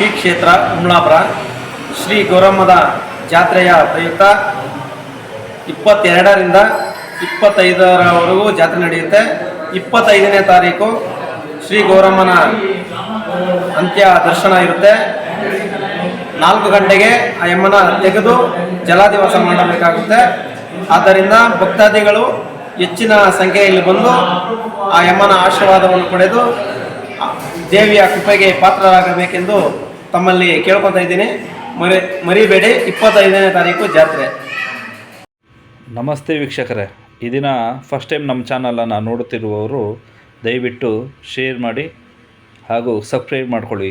ಶ್ರೀ ಕ್ಷೇತ್ರ ಉಮ್ಲಾಪುರ, ಶ್ರೀ ಗೌರಮ್ಮದ ಜಾತ್ರೆಯ ಪ್ರಯುಕ್ತ ಇಪ್ಪತ್ತೆರಡರಿಂದ ಇಪ್ಪತ್ತೈದರವರೆಗೂ ಜಾತ್ರೆ ನಡೆಯುತ್ತೆ. ಇಪ್ಪತ್ತೈದನೇ ತಾರೀಕು ಶ್ರೀ ಗೌರಮ್ಮನ ಅಂತ್ಯ ದರ್ಶನ ಇರುತ್ತೆ. ನಾಲ್ಕು ಗಂಟೆಗೆ ಆ ಯಮ್ಮನ ತೆಗೆದು ಜಲಾದಿವಾಸ ಮಾಡಬೇಕಾಗುತ್ತೆ. ಆದ್ದರಿಂದ ಭಕ್ತಾದಿಗಳು ಹೆಚ್ಚಿನ ಸಂಖ್ಯೆಯಲ್ಲಿ ಬಂದು ಆ ಯಮ್ಮನ ಆಶೀರ್ವಾದವನ್ನು ಪಡೆದು ದೇವಿಯ ಕೃಪೆಗೆ ಪಾತ್ರರಾಗಬೇಕೆಂದು ತಮ್ಮಲ್ಲಿ ಕೇಳ್ಕೊತಾ ಇದ್ದೀನಿ. ಮರಿ, ಮರಿಬೇಡಿ, ಇಪ್ಪತ್ತೈದನೇ ತಾರೀಕು ಜಾತ್ರೆ. ನಮಸ್ತೆ ವೀಕ್ಷಕರೇ. ಈ ದಿನ ಫಸ್ಟ್ ಟೈಮ್ ನಮ್ಮ ಚಾನಲನ್ನು ನೋಡುತ್ತಿರುವವರು ದಯವಿಟ್ಟು ಶೇರ್ ಮಾಡಿ ಹಾಗೂ ಸಬ್ಸ್ಕ್ರೈಬ್ ಮಾಡ್ಕೊಳ್ಳಿ.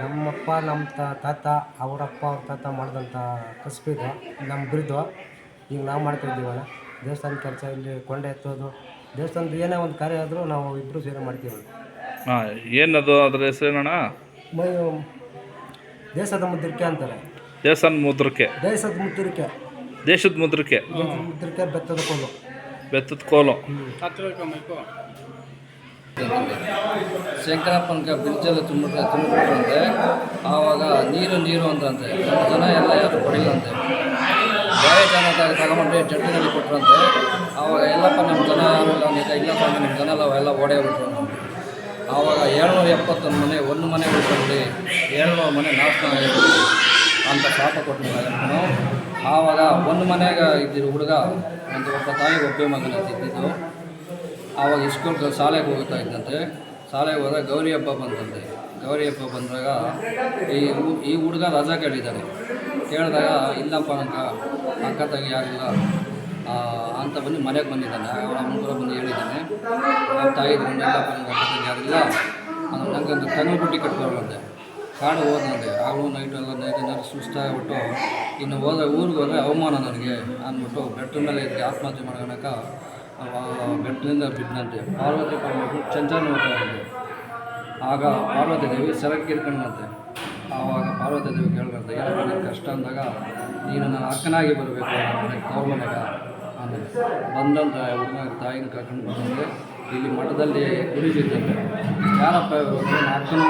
ನಮ್ಮಪ್ಪ ನಮ್ಮ ತ- ತಾತ ಅವರಪ್ಪ ಅವ್ರ ತಾತ ಮಾಡಿದಂಥ ಕಸ್ಬಿದು ನಮ್ಮ ಬಿರುದು. ಈಗ ನಾವು ಮಾಡ್ತಾ ಇದ್ದೀವಣ್ಣ ದೇವಸ್ಥಾನ ಕೆಲಸ ಇಲ್ಲಿ ಕೊಂಡೆ ಎತ್ತೋದು ದೇವಸ್ಥಾನದ ಏನೇ ಒಂದು ಕಾರ್ಯ ಆದರೂ ನಾವು ಇಬ್ಬರು ಸೇರಿ ಮಾಡ್ತೀವಿ ಹಾಂ ಏನದು ಅದ್ರ ಹೆಸರೇನಣ್ಣ ಮೈ ದೇಶದ ಮುದ್ರಿಕೆ ಅಂತಾರೆ. ದೇವಸ್ಥಾನ ಮುದ್ರಿಕೆ. ದೇಶದ ಮುದ್ರಿಕೆ. ದೇಶದ ಮುದ್ರಿಕೆ. ದೇಶದ ಮುದ್ರಿಕೆ ಬೆತ್ತದ ಕೋಲು. ಬೆತ್ತದ ಕೋಲು. ಶಂಕರಪ್ಪನ ಬ್ರಿಡ್ಜೆಲ್ಲ ತುಂಬ ತುಂಬಿಬಿಟ್ರಂತೆ. ಆವಾಗ ನೀರು ನೀರು ಅಂತಂತೆ ನಮ್ಮ ಜನ ಎಲ್ಲ ಯಾರು ಪಡೆಯಲಂತೆ ಬೇರೆ ಜನ ತ- ತಗೊಂಡ್ರೆ ಜಟ್ಟಿನಲ್ಲಿ ಕೊಟ್ರಂತೆ. ಆವಾಗ ಎಲ್ಲಪ್ಪ ನಮ್ಮ ಜನ ಆಮೇಲೆ ಇಲ್ಲ ಸ್ವಾಮಿ, ನಿಮ್ಮ ಜನ ಎಲ್ಲ ಎಲ್ಲ ಓಡೇ ಆವಾಗ ಏಳ್ನೂರ ಎಪ್ಪತ್ತೊಂದು ಮನೆ, ಒಂದು ಮನೆ ಬಿಟ್ಕೊಂಡು ಏಳ್ನೂರು ಮನೆ ನಾಶನ ಅಂತ ಶಾಪ ಕೊಟ್ಟರು ಆವಾಗ ಒಂದು ಮನೆಗೆ ಇದ್ದಿರೋ ಹುಡುಗ, ಒಂದು ಒಬ್ಬ ತಾಯಿ ಒಬ್ಬ ಮಗನ ಇದ್ದಿದ್ದು. ಆವಾಗ ಸ್ಕೂಲ್ ಶಾಲೆಗೆ ಹೋಗ್ತಾ ಇದ್ದಂತೆ. ಶಾಲೆಗೆ ಹೋದಾಗ ಗೌರಿ ಹಬ್ಬ ಬಂತಂತೆ. ಗೌರಿ ಹಬ್ಬ ಬಂದಾಗ ಈ ಈ ಹುಡುಗ ರಜಾ ಕೇಳಿದ್ದಾನೆ ಕೇಳಿದಾಗ, ಇಲ್ಲಪ್ಪ ಅಂಕ ಅಂಕ ತಂಗಿ ಯಾರಿಲ್ಲ ಅಂತ ಬಂದು ಮನೆಗೆ ಬಂದಿದ್ದಾನೆ. ಅವಳ ಅಮ್ಮನ ಬಂದು ಹೇಳಿದ್ದಾನೆ. ಅವ್ರ ತಾಯಿ ಇದ್ರಿಂದ ಇಲ್ಲಪ್ಪ ನಂಗೆ ಅಕ್ಕ ತಂಗಿ ಯಾರಿಲ್ಲ. ಕಣ್ಣು ಬುಟ್ಟಿ ಕಟ್ಕೊಳ್ಳಂತೆ ಕಾಡು ಹೋದಂತೆ ಆಗಲೂ ನೈಟು ಎಲ್ಲ ಏನಾದ್ರು ಸುಸ್ತಾಗ್ಬಿಟ್ಟು, ಇನ್ನು ಹೋದ ಊರಿಗೆ ಹೋದರೆ ಅವಮಾನ ನನಗೆ ಅಂದ್ಬಿಟ್ಟು ಬೆಟ್ಟ ಮೇಲೆ ಇದಕ್ಕೆ ಆತ್ಮಹತ್ಯೆ ಮಾಡ್ಕೊಳಕ ಬೆಟ್ಟದಿಂದ ಬಿದ್ದಂತೆ. ಪಾರ್ವತಿ ಪರಮೇಶ್ವರ ಚಂಚನ ಹೋಗ್ತಾರಂತೆ ಆಗ ಪಾರ್ವತಿ ದೇವಿ ಸೆರಕ್ಕೆ ಇರ್ಕೊಂಡಂತೆ ಆವಾಗ ಪಾರ್ವತಿ ದೇವಿ ಕೇಳ್ಬಾರ್ದು ಯಾರು ನಿನ್ ಕಷ್ಟ ಅಂದಾಗ ನೀನು ನನ್ನ ಅಕ್ಕನಾಗಿ ಬರಬೇಕು ನನಗೆ ತವ್ರ ಮನೆಗೆ ಆಮೇಲೆ ಬಂದಂತ ಹುಡುಗ, ತಾಯಿನ ಕರ್ಕೊಂಡು ಬಂದಂತೆ. ಇಲ್ಲಿ ಮಠದಲ್ಲಿ ಗುರುಜಿದ್ದಂತೆ. ಯಾರಪ್ಪ ಇವರು? ನನ್ನ ಅಕ್ಕನೂ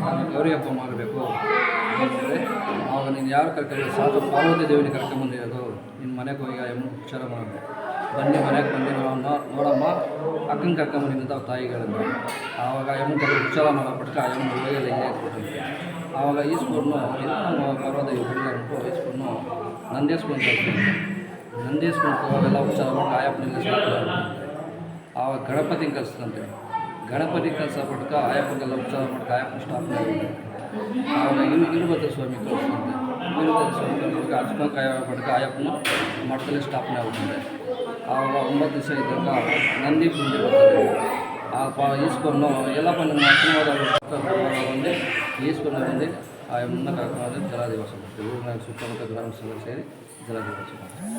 ನಾನು ಗೌರಿ ಹಬ್ಬ ಮಾಡಬೇಕು ಅಂತಂದರೆ ಆವಾಗ ನೀನು ಯಾರು ಕರ್ಕೊಂಡು ಸಾಧು ಪಾರ್ವತಿ ದೇವಿನ ಕರ್ಕೊಂಬಂದಿರೋದು ನಿನ್ನ ಮನೆಗೆ ಹೋಗಿ ಆ ಉಚ್ಚಾರ ಮಾಡೋದು ಬನ್ನಿ, ಮನೆಗೆ ಬನ್ನಿ ನೋಡಮ್ಮ ನೋಡಮ್ಮ. ಅಕ್ಕನ ಕರ್ಕೊಂಬಂದಿದ್ದ ಅಂತ ಅವ್ರ ತಾಯಿಗಳಿಂದ. ಆವಾಗ ಎಮ್ಮನ ಕಡೆ ಉಚ್ಚಾರ ಮಾಡೋ ಪಟ್ಕ, ಆ ಎಮ್ಮನ ಆವಾಗ ಹಿಂಗೆ ಹಾಕ್ಬಿಟ್ಟಂತೆ ಆವಾಗ ಈಸ್ಪೂರ್ನು ಇಲ್ಲ ನಮ್ಮ ಈ ಹುಡುಗ ಅಂದ್ಬಿಟ್ಟು ಈಸ್ಪೂರ್ನು ನಂದೇ ನಂದೇಸ್ಕೊಂಡು ಅವಾಗೆಲ್ಲ ಉಚ್ಚಾರ ಮಾಡಿ ಆಯಪ್ಪನಿಂದ ಆವಾಗ ಗಣಪತಿ ಕಲಿಸ್ತಂತೆ ಗಣಪತಿ ಕಲಿಸ ಪಟ್ಕ, ಆಯಪ್ಪಗೆಲ್ಲ ಉಚ್ಚಾರ ಮಾಡಿ ಆಯಪ್ಪನ ಸ್ಟಾಪ್ ಆವಾಗ ಇನ್ನು ಇರುಭದ್ರ ಸ್ವಾಮಿ ಕಲಿಸ್ತಂತೆ ಇರುಭದ್ರ ಸ್ವಾಮಿ ಅರ್ಶನ ಕಾಯ ಪಟ್ಕ ಆಯಪ್ಪನ ಮಠದಲ್ಲಿ ಸ್ಟಾಪ್ನೇ ಆಗುತ್ತದೆ ಒಂಬತ್ತು ದಿವಸ ಇದ್ದಾಗ ನಂದಿ ಪೂಜೆ ಬರ್ತದೆ ಆ ಪ ಈಸ್ಕೊಂಡು ಎಲ್ಲಪ್ಪ ನಮ್ಮ ಅಕ್ಕನವರ ಬಂದು ಈಸ್ಕೊಂಡು ಬಂದು ಆ ಯಮ್ಮನ್ನ ಕರ್ಕೊಂಡು ಜಲ ದಿವಸ ಮಾಡ್ತೀವಿ ಊರಿನ ಸುತ್ತಮುತ್ತ ಗ್ರಾಮಸ್ಥರು ಸೇರಿ ಜಲ ದಿವಸ ಮಾಡ್ತೀವಿ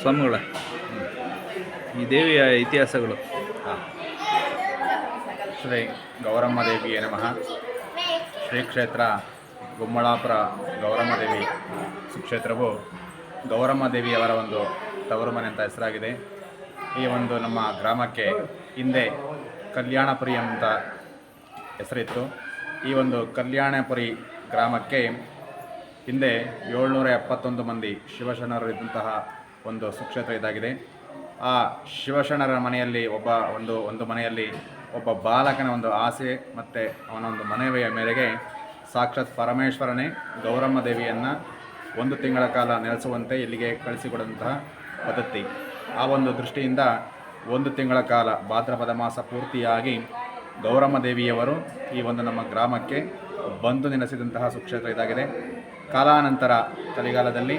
ಸ್ವಾಮಿಗಳೇ ಈ ದೇವಿಯ ಇತಿಹಾಸಗಳು ಶ್ರೀ ಗೌರಮ್ಮ ದೇವಿಯೇ ನಮಃ ಶ್ರೀ ಕ್ಷೇತ್ರ ಗುಮ್ಮಳಾಪುರ ಗೌರಮ್ಮದೇವಿ ಸುಕ್ಷೇತ್ರವು ಗೌರಮ್ಮ ದೇವಿಯವರ ಒಂದು ತವರು ಮನೆ ಅಂತ ಹೆಸರಾಗಿದೆ. ಈ ಒಂದು ನಮ್ಮ ಗ್ರಾಮಕ್ಕೆ ಹಿಂದೆ ಕಲ್ಯಾಣಪುರಿ ಅಂತ ಹೆಸರಿತ್ತು. ಈ ಒಂದು ಕಲ್ಯಾಣಪುರಿ ಗ್ರಾಮಕ್ಕೆ ಹಿಂದೆ ಏಳ್ನೂರ ಎಪ್ಪತ್ತೊಂದು ಮಂದಿ ಶಿವಶರಣರು ಇದ್ದಂತಹ ಒಂದು ಸುಕ್ಷೇತ್ರ ಇದಾಗಿದೆ. ಆ ಶಿವಶರಣರ ಮನೆಯಲ್ಲಿ ಒಬ್ಬ ಒಂದು ಒಂದು ಮನೆಯಲ್ಲಿ ಒಬ್ಬ ಬಾಲಕನ ಒಂದು ಆಸೆ ಮತ್ತು ಅವನ ಒಂದು ಮನವಿಯ ಮೇರೆಗೆ ಸಾಕ್ಷಾತ್ ಪರಮೇಶ್ವರನೇ ಗೌರಮ್ಮ ದೇವಿಯನ್ನು ಒಂದು ತಿಂಗಳ ಕಾಲ ನೆಲೆಸುವಂತೆ ಇಲ್ಲಿಗೆ ಕಳಿಸಿಕೊಡುವಂತಹ ಪದ್ಧತಿ. ಆ ಒಂದು ದೃಷ್ಟಿಯಿಂದ ಒಂದು ತಿಂಗಳ ಕಾಲ ಭಾದ್ರಪದ ಮಾಸ ಪೂರ್ತಿಯಾಗಿ ಗೌರಮ್ಮ ದೇವಿಯವರು ಈ ಒಂದು ನಮ್ಮ ಗ್ರಾಮಕ್ಕೆ ಬಂದು ನೆಲೆಸಿದಂತಹ ಸುಕ್ಷೇತ್ರ ಇದಾಗಿದೆ. ಕಾಲಾನಂತರ ಚಳಿಗಾಲದಲ್ಲಿ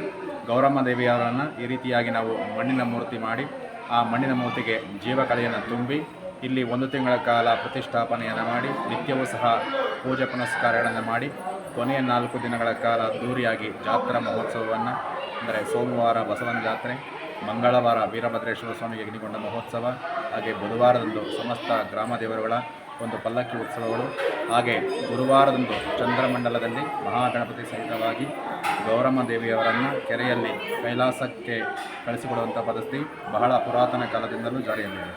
ಗೌರಮ್ಮ ದೇವಿಯವರನ್ನು ಈ ರೀತಿಯಾಗಿ ನಾವು ಮಣ್ಣಿನ ಮೂರ್ತಿ ಮಾಡಿ ಆ ಮಣ್ಣಿನ ಮೂರ್ತಿಗೆ ಜೀವಕಲೆಯನ್ನು ತುಂಬಿ ಇಲ್ಲಿ ಒಂದು ತಿಂಗಳ ಕಾಲ ಪ್ರತಿಷ್ಠಾಪನೆಯನ್ನು ಮಾಡಿ, ನಿತ್ಯವೂ ಸಹ ಪೂಜೆ ಪುನಸ್ಕಾರಗಳನ್ನು ಮಾಡಿ, ಕೊನೆಯ ನಾಲ್ಕು ದಿನಗಳ ಕಾಲ ಅದ್ದೂರಿಯಾಗಿ ಜಾತ್ರಾ ಮಹೋತ್ಸವವನ್ನು, ಅಂದರೆ ಸೋಮವಾರ ಬಸವನ ಜಾತ್ರೆ, ಮಂಗಳವಾರ ವೀರಭದ್ರೇಶ್ವರ ಸ್ವಾಮಿಗೆ ಅಗ್ನಿಗೊಂಡ ಮಹೋತ್ಸವ, ಹಾಗೆ ಬುಧವಾರದಂದು ಸಮಸ್ತ ಗ್ರಾಮ ದೇವರುಗಳ ಒಂದು ಪಲ್ಲಕ್ಕಿ ಉತ್ಸವಗಳು, ಹಾಗೆ ಗುರುವಾರದಂದು ಚಂದ್ರಮಂಡಲದಲ್ಲಿ ಮಹಾಗಣಪತಿ ಸಹಿತವಾಗಿ ಗೌರಮ್ಮ ದೇವಿಯವರನ್ನು ಕೆರೆಯಲ್ಲಿ ಕೈಲಾಸಕ್ಕೆ ಕಳಿಸಿಕೊಡುವಂಥ ಪದ್ಧತಿ ಬಹಳ ಪುರಾತನ ಕಾಲದಿಂದಲೂ ಜಾರಿಯಲ್ಲಿದೆ.